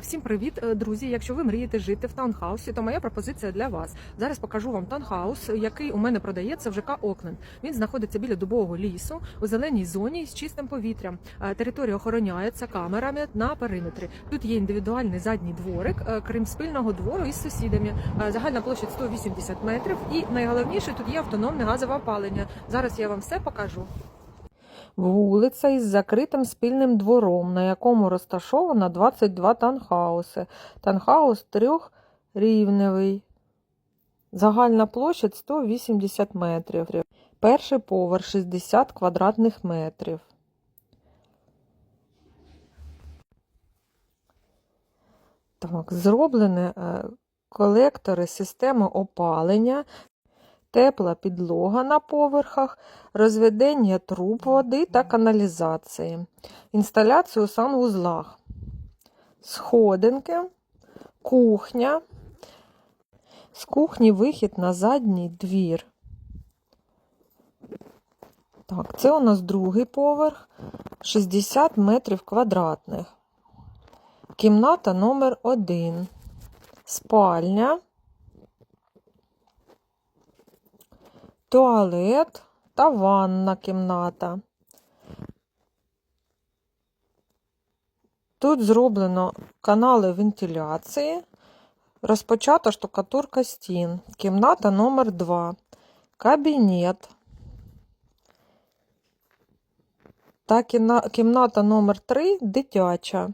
Всім привіт, е, друзі! Якщо ви мрієте жити в таунхаусі, то моя пропозиція для вас. Зараз покажу вам таунхаус, який у мене продається в ЖК Окленд. Він знаходиться біля дубового лісу у зеленій зоні з чистим повітрям. Територія охороняється камерами на периметрі. Тут є індивідуальний задній дворик, е, крім спільного двору із сусідами. Загальна площа 180 метрів. І найголовніше тут є автономне газове опалення. Зараз я вам все покажу. Вулиця із закритим спільним двором, на якому розташовано 22 танхауси. Танхаус трьохрівневий. Загальна площадь 180 метрів. Перший поверх 60 квадратних метрів. Так, зроблені е, колектори системи опалення, тепла підлога на поверхах, розведення труб води та каналізації, інсталяцію санвузлах, сходинки, кухня, з кухні вихід на задній двір. Так, це у нас другий поверх, 60 метрів квадратних. Кімната номер 1 спальня. Туалет та ванна кімната. Тут зроблено канали вентиляції, розпочата штукатурка стін, кімната номер 2 кабінет та кімната номер 3 дитяча.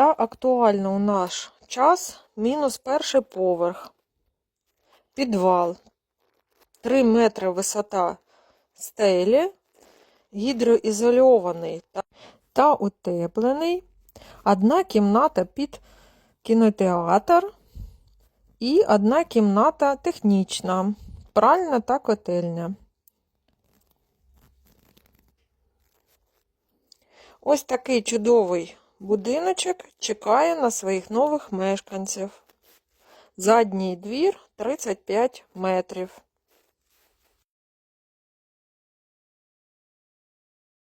Та актуально у наш час мінус перший поверх. Підвал. 3 метри висота стелі, гідроізольований та, утеплений. Одна кімната під кінотеатр і одна кімната технічна, пральна та котельня. Ось такий чудовий Будиночок чекає на своїх нових мешканців. Задній двір 35 метрів.